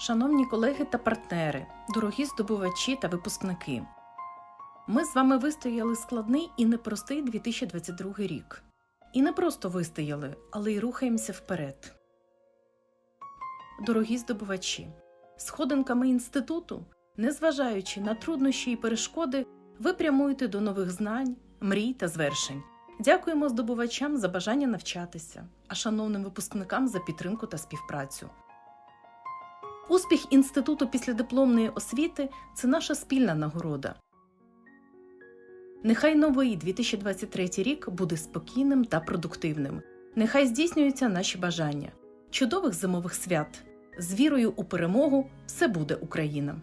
Шановні колеги та партнери, дорогі здобувачі та випускники, ми з вами вистояли складний і непростий 2022 рік. І не просто вистояли, але й рухаємося вперед. Дорогі здобувачі, сходинками інституту, незважаючи на труднощі і перешкоди, ви прямуєте до нових знань, мрій та звершень. Дякуємо здобувачам за бажання навчатися, а шановним випускникам за підтримку та співпрацю. Успіх інституту післядипломної освіти це наша спільна нагорода. Нехай новий 2023 рік буде спокійним та продуктивним. Нехай здійснюються наші бажання. Чудових зимових свят! З вірою у перемогу все буде Україна!